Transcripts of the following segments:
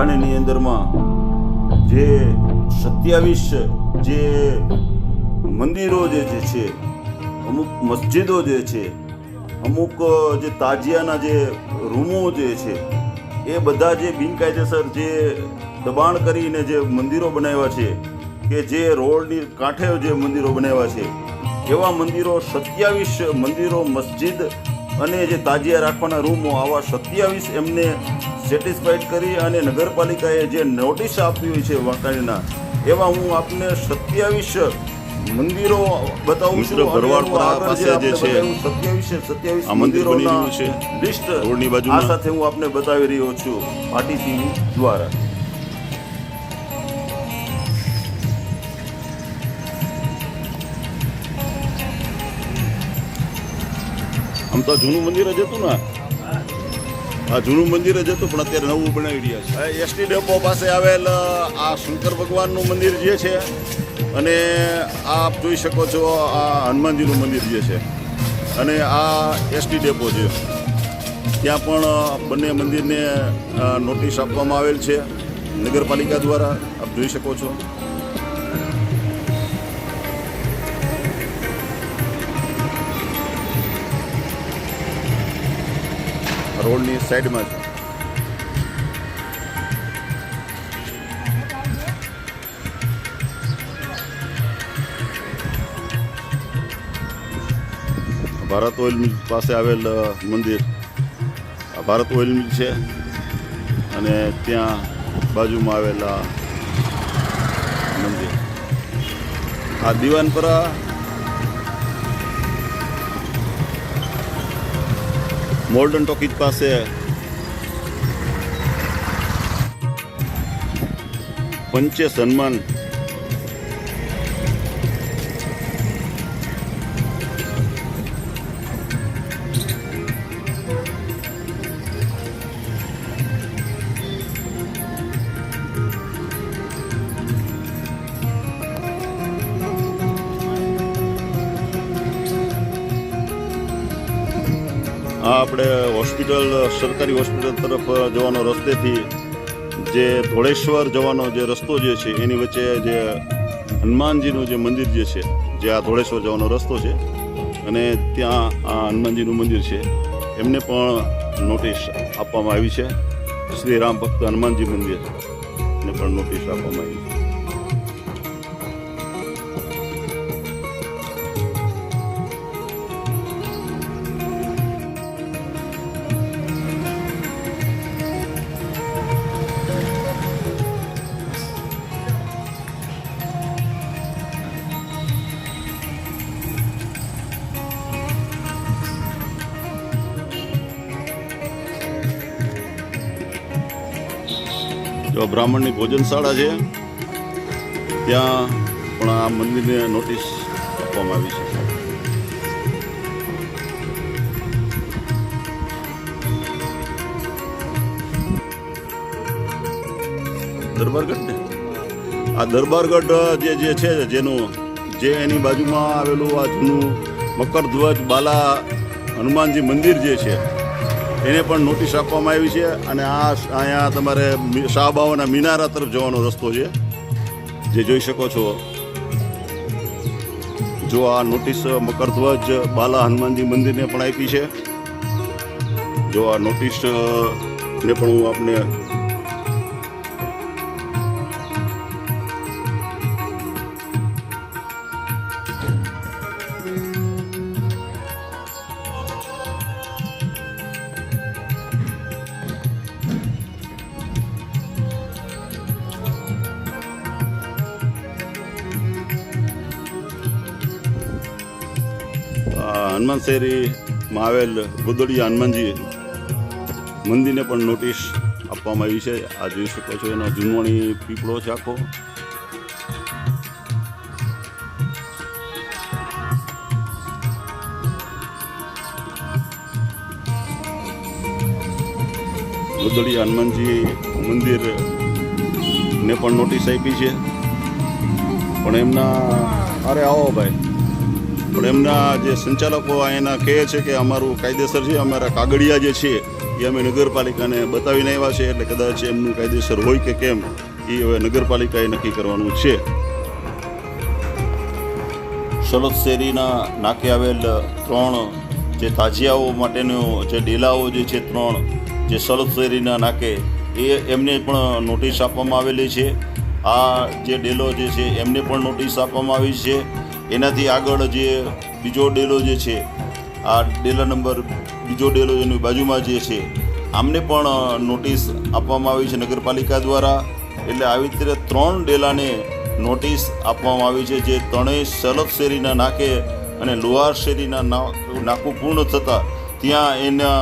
વાંકાનેરની અંદરમાં જે સત્યાવીસ, જે મંદિરો જે છે, અમુક મસ્જિદો જે છે, અમુક, જે તાજિયાના જે રૂમો જે છે, એ બધા જે બિનકાયદેસર જે દબાણ કરીને જે મંદિરો બનાવ્યા છે, કે જે રોડની કાંઠે જે મંદિરો બનાવ્યા છે, એવા મંદિરો, સત્યાવીસ મંદિરો, મસ્જિદ અને જે તાજિયા રાખવાના રૂમો આવા સત્યાવીસ એમને સેટિસ્ફાઈડ કરી અને નગરપાલિકાએ જે નોટિસ આપી હોય છે વાંકાણીના એવા હું આપને સત્યાવીસ મંદિરો બતાવું છું ભરવાડ પાસે જે છે, સત્યાવીસ સત્યાવીસ મંદિરોના છે, લિસ્ટ રોડની આ સાથે હું આપને બતાવી રહ્યો છું પાટી દ્વારા. આમ તો જૂનું મંદિર જ હતું ને. આ જૂનું મંદિર જ હતું, પણ અત્યારે નવું બનાવી રહ્યા છે. એસટી ડેપો પાસે આવેલ આ શંકર ભગવાનનું મંદિર જે છે, અને આપ જોઈ શકો છો, આ હનુમાનજીનું મંદિર જે છે. અને આ એસટી ડેપો છે. ત્યાં પણ બંને મંદિરને નોટિસ આપવામાં આવેલ છે નગરપાલિકા દ્વારા. આપ જોઈ શકો છો. રોડની સાઈડમાં છે. ભારત ઓઇલ મિલ પાસે આવેલ મંદિર. આ ભારત ઓઇલ મિલ છે અને ત્યાં બાજુમાં આવેલા મંદિર. આ દિવાનપરા મોલ્ડન ટોકીજ પાસે. પંચે સન્માન આપણે હોસ્પિટલ, સરકારી હોસ્પિટલ તરફ જવાનો રસ્તેથી જે ધોળેશ્વર જવાનો જે રસ્તો જે છે, એની વચ્ચે જે હનુમાનજીનું જે મંદિર જે છે, જે આ ધોળેશ્વર જવાનો રસ્તો છે, અને ત્યાં આ હનુમાનજીનું મંદિર છે, એમને પણ નોટિસ આપવામાં આવી છે. શ્રી રામ ભક્ત હનુમાનજી મંદિર. એને પણ નોટિસ આપવામાં આવી છે. જો બ્રાહ્મણની ભોજનશાળા છે. ત્યાં પણ આ મંદિરને નોટિસ આપવામાં આવી છે. દરબારગઢ આ દરબારગઢ જે જે છે, જેનું જે એની બાજુમાં આવેલું આ જૂનું મકરધ્વજ બાલા હનુમાનજી મંદિર જે છે એને પણ નોટિસ આપવામાં આવી છે અને આ અહીંયા તમારે શાહબાઓના મિનારા તરફ જવાનો રસ્તો છે. જે જોઈ શકો છો. જો આ નોટિસ મકરધ્વજ બાલા હનુમાનજી મંદિરને પણ આપી છે. જો આ નોટિસ પણ હું આપને હનુમાન શેરીમાં આવેલ ગુદડી હનુમાનજી મંદિરને પણ નોટિસ આપવામાં આવી છે. આ જોઈ શકો છો એનો જૂનવાણી પીપળો છે આખો. ગુદડી હનુમાનજી મંદિર ને પણ નોટિસ આપી છે. પણ એમના, અરે આવો ભાઈ. પણ એમના જે સંચાલકો એના કહે છે કે અમારું કાયદેસર છે, અમારા કાગળિયા જે છે, એ અમે નગરપાલિકાને બતાવીને આવ્યા છે, એટલે કદાચ એમનું કાયદેસર હોય કે કેમ, એ હવે નગરપાલિકાએ નક્કી કરવાનું છે. સલોદ શેરીના નાકે આવેલ ત્રણ જે તાજિયાઓ માટેનો જે ડેલાઓ જે છે, ત્રણ જે સલોદ શેરીના નાકે, એ એમને પણ નોટિસ આપવામાં આવેલી છે. આ જે ડેલો જે છે, એમને પણ નોટિસ આપવામાં આવી છે. એનાથી આગળ જે બીજો ડેલો જે છે, આ ડેલા નંબર બીજો ડેલો એની બાજુમાં જે છે, આમને પણ નોટિસ આપવામાં આવી છે નગરપાલિકા દ્વારા. એટલે આવી રીતે ત્રણ ડેલાને નોટિસ આપવામાં આવી છે જે ત્રણેય સલગ શેરીના નાકે અને લોહાર શેરીના નાકું પૂર્ણ થતાં ત્યાં એના,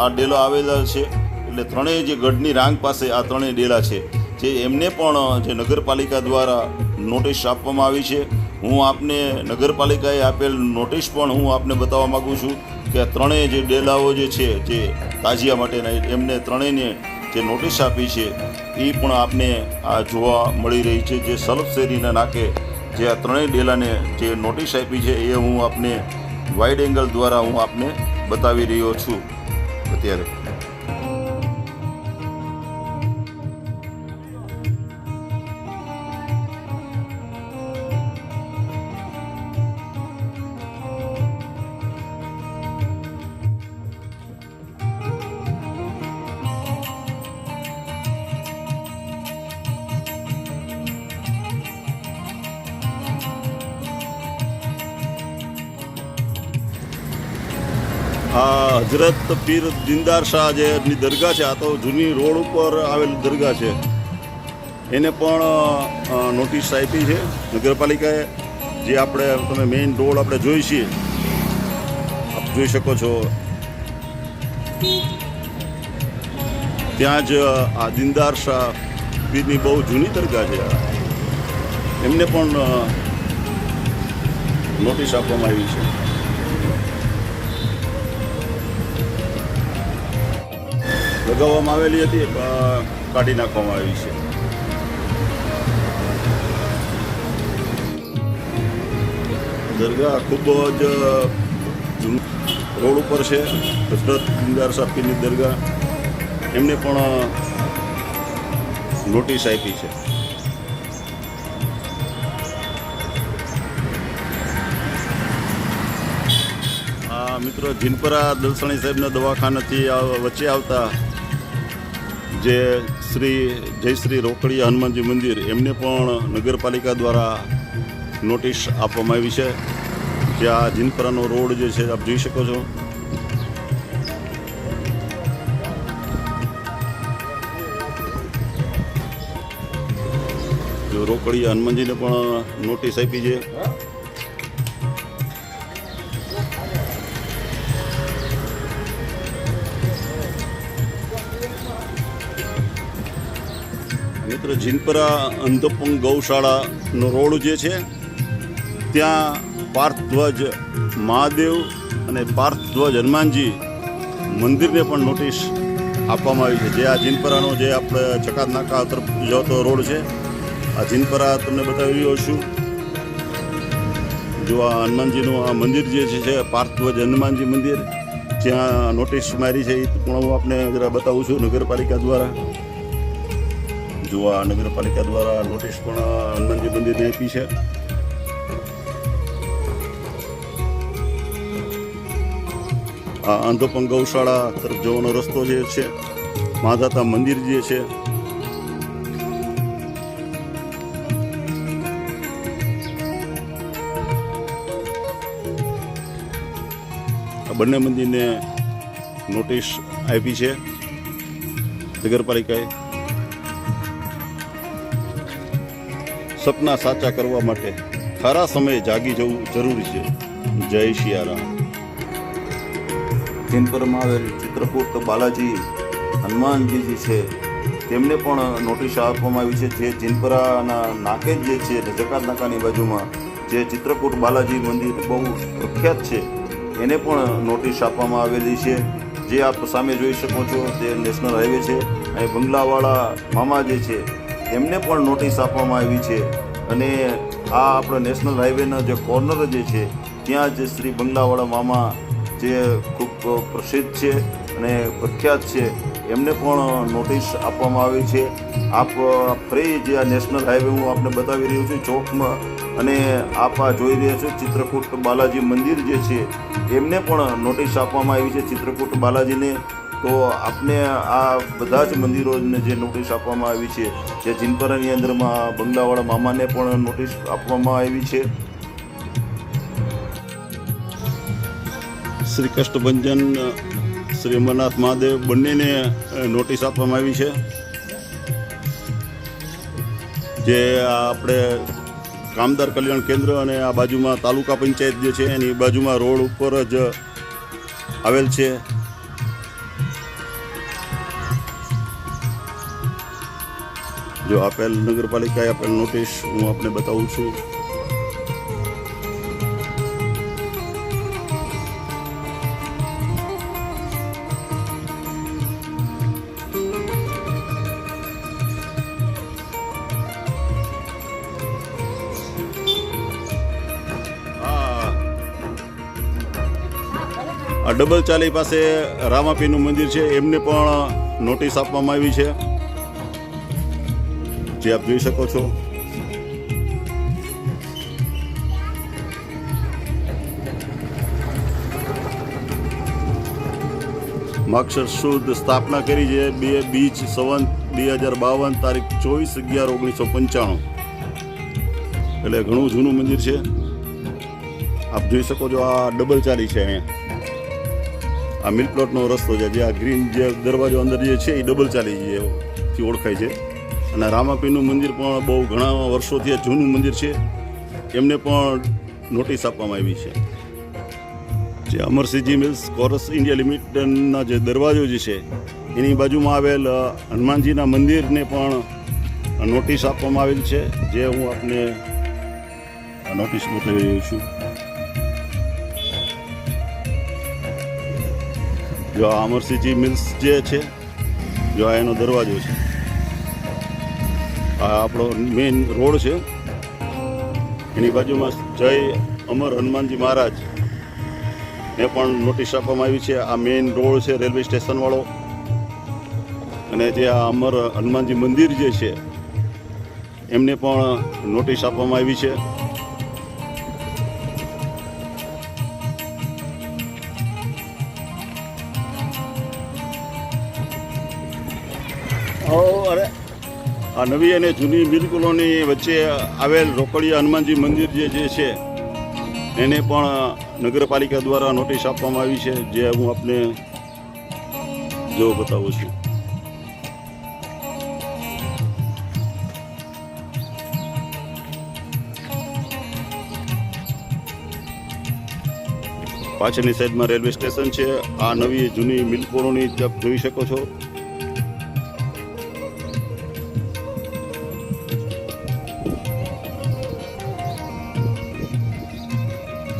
આ ડેલો આવેલા છે. એટલે ત્રણેય જે ગઢની રાંગ પાસે આ ત્રણેય ડેલા છે, જે એમને પણ જે નગરપાલિકા દ્વારા નોટિસ આપવામાં આવી છે. હું આપને નગરપાલિકાએ આપેલ નોટિસ પણ હું આપને બતાવવા માગું છું કે ત્રણેય જે ડેલાઓ જે છે, જે તાજિયા માટેના, એમને ત્રણેયને જે નોટિસ આપી છે, એ પણ આપને આ જોવા મળી રહી છે. જે સલગ શેરીના નાકે જે આ ત્રણેય ડેલાને જે નોટિસ આપી છે, એ હું આપને વાઇડ એંગલ દ્વારા હું આપને બતાવી રહ્યો છું. અત્યારે આ હજરત પીર દિનદાર શાહ જે એમની દરગાહ છે, આ તો જૂની રોડ ઉપર આવેલી દરગાહ છે. એને પણ નોટિસ આપી છે. નગરપાલિકાએ જે આપણે, તમે મેઇન રોડ આપણે જોઈ છીએ, આપ જોઈ શકો છો. ત્યાં જ આ દિનદાર શાહ પીરની બહુ જૂની દરગાહ છે. એમને પણ નોટિસ આપવામાં આવી છે. લગાવવામાં આવેલી હતી કાઢી નાખવામાં આવી છે. દરગાહ ખૂબ જ રોડ ઉપર છે હજરત ઇમદાર સાહેબની દરગાહ. એમને પણ નોટિસ આપી છે. મિત્રો જીનપરા દલસાણી સાહેબના દવાખાનાથી વચ્ચે આવતા જે શ્રી જય શ્રી રોકડિયા હનુમાનજી મંદિર, એમને પણ નગરપાલિકા દ્વારા નોટિસ આપવામાં આવી છે જે આ જીનપરાનો રોડ જે છે, આપ જોઈ શકો છો. રોકડિયા હનુમાનજીને પણ નોટિસ આપી છે. જીનપરા અંધપંગ ગૌશાળાનો રોડ જે છે, ત્યાં પાર્થધ્વજ મહાદેવ અને પાર્થધ્વજ હનુમાનજી મંદિરને પણ નોટિસ આપવામાં આવી છે. જે આ જીનપરાનો જે આપણે ચકાત નાકા તરફ જતો રોડ છે, આ જીનપરા તમને બતાવી રહ્યો છું. જો આ હનુમાનજીનું આ મંદિર જે છે પાર્થધ્વજ હનુમાનજી મંદિર જ્યાં નોટિસ મારી છે, એ પણ હું આપને જરા બતાવું છું નગરપાલિકા દ્વારા. જો આ નગરપાલિકા દ્વારા નોટિસ પણ હનુમાનજી મંદિરને આપી છે. આ આંધોપંગ ગૌશાળા તરફ જવાનો રસ્તો જે છે, માધાતા મંદિર જે છે બંને મંદિરને નોટિસ આપી છે. નગરપાલિકાએ સપના સાચા કરવા માટે ખરા સમયે જાગી જવું જરૂરી છે. જય શિયારામ. જીનપરમાં આવેલ ચિત્રકૂટ બાલાજી, હનુમાનજીજી છે. તેમને પણ નોટિસ આપવામાં આવી છે જે જિનપરાના નાકે જે છે જકાત નાકાની બાજુમાં જે ચિત્રકૂટ બાલાજી મંદિર બહુ પ્રખ્યાત છે, એને પણ નોટિસ આપવામાં આવેલી છે. જે આપ સામે જોઈ શકો છો, તે નેશનલ હાઈવે છે. અને બંગલાવાળા મામા જે છે એમને પણ નોટિસ આપવામાં આવી છે. અને આ આપણા નેશનલ હાઈવેના જે કોર્નર જે છે, ત્યાં જે શ્રી બંગલાવાળા મામા જે ખૂબ પ્રસિદ્ધ છે અને પ્રખ્યાત છે, એમને પણ નોટિસ આપવામાં આવી છે. આપ ફરી જે આ નેશનલ હાઈવે હું આપને બતાવી રહ્યો છું ચોકમાં અને આપ આ જોઈ રહ્યા છો ચિત્રકૂટ બાલાજી મંદિર જે છે, એમને પણ નોટિસ આપવામાં આવી છે. ચિત્રકૂટ બાલાજીને તો આપને આ બધા જ મંદિરોને જે નોટિસ આપવામાં આવી છે, જે જીનપરાની અંદરમાં બંગલાવાળા મામાને પણ નોટિસ આપવામાં આવી છે. શ્રી કષ્ટભંજન, શ્રી અમરનાથ મહાદેવ બંનેને નોટિસ આપવામાં આવી છે. જે આપણે કામદાર કલ્યાણ કેન્દ્ર અને આ બાજુમાં તાલુકા પંચાયત જે છે, એની બાજુમાં રોડ ઉપર જ આવેલ છે. જો આપેલ નગરપાલિકાએ આપેલ નોટિસ હું આપને બતાવું છું. આ ડબલ ચાલી પાસે રામાપીનું મંદિર છે. એમને પણ નોટિસ આપવામાં આવી છે. જે આપ જોઈ શકો છો. માક્ષર શુદ્ધ સ્થાપના કરી છે બે બીચ સંવંત બે હજાર બાવન તારીખ ચોવીસ અગિયાર ઓગણીસો પંચાણું. એટલે ઘણું જૂનું મંદિર છે. આપ જોઈ શકો છો આ ડબલ ચાલી છે અહીંયા. આ મિલ્ક પ્લોટનો રસ્તો છે. જે આ ગ્રીન જે દરવાજો અંદર જે છે એ ડબલ ચાલી છે થી ઓળખાય છે. અને રામાપીનું મંદિર પણ બહુ ઘણા વર્ષોથી જૂનું મંદિર છે. એમને પણ નોટિસ આપવામાં આવી છે. જે અમરસિંહજી મિલ્સ કોરસ ઇન્ડિયા લિમિટેડના જે દરવાજો જે છે, એની બાજુમાં આવેલ હનુમાનજીના મંદિરને પણ નોટિસ આપવામાં આવેલ છે. જે હું આપને નોટિસ બતાવી રહ્યો છું. જો આ અમરસિંહજી મિલ્સ જે છે, જો આ એનો દરવાજો છે. આપણો મેઇન રોડ છે. એની બાજુમાં જય અમર હનુમાનજી મહારાજ. ને પણ નોટિસ આપવામાં આવી છે, આ મેઇન રોડ છે રેલવે સ્ટેશનવાળો અને જે આ અમર હનુમાનજી મંદિર જે છે, એમને પણ નોટિસ આપવામાં આવી છે. આ નવી અને જૂની બિલકુલોની વચ્ચે આવેલ રોકડિયા હનુમાનજી મંદિર જે જે છે, એને પણ નગરપાલિકા દ્વારા નોટિસ આપવામાં આવી છે, જે હું આપને જો બતાવું છું. પાછળની સાઈડમાં રેલવે સ્ટેશન છે. આ નવી જૂની મિલ જોઈ શકો છો.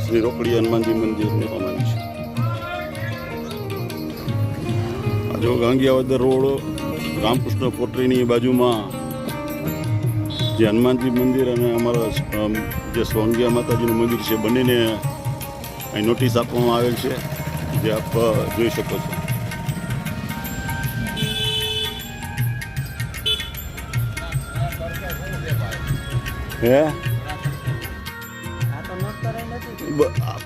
શ્રી રોકડી હનુમાનજી મંદિરને આવી છે આ જો ગાંગિયાવદર રોડ રામકૃષ્ણ પોટરીની બાજુમાં જે હનુમાનજી મંદિર અને અમારા જે સ્વાંગિયા માતાજીનું મંદિર છે બંનેને અહીં નોટિસ આપવામાં આવેલ છે, જે આપ જોઈ શકો છો. હે? but, uh,